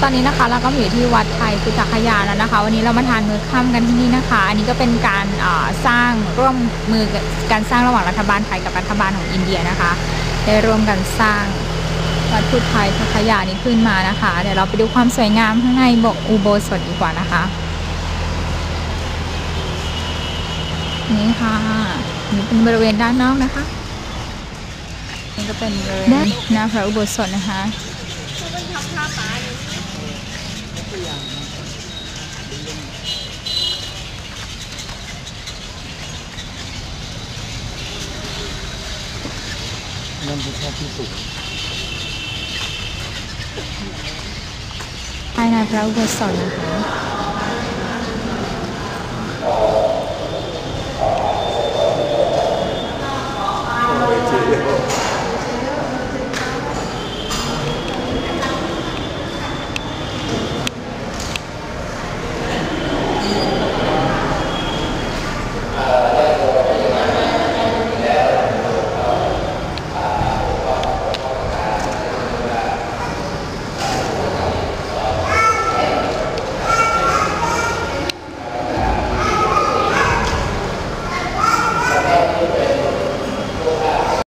ตอนนี้นะคะเราก็อยู่ที่วัดไทยพุทธคยาแล้วนะคะ วันนี้เรามาทานมื้อค่ำกันที่นี่นะคะ อันนี้ก็เป็นการสร้างร่วมมือการสร้างระหว่างรัฐบาลไทยกับรัฐบาลของอินเดียนะคะได้ร่วมกันสร้างวัดพุทธไทยพุทธคยานี้ขึ้นมานะคะ เดี๋ยวเราไปดูความสวยงามข้างในบกอุโบสถดีกว่านะคะ นี่ค่ะนี่เป็นบริเวณด้านนอกนะคะนี่ก็เป็นบริเวณหน้าพระอุโบสถนะคะ ตัวอย่างนั่นคือแค่ที่สุดภายในพระอุโบสถนะคะ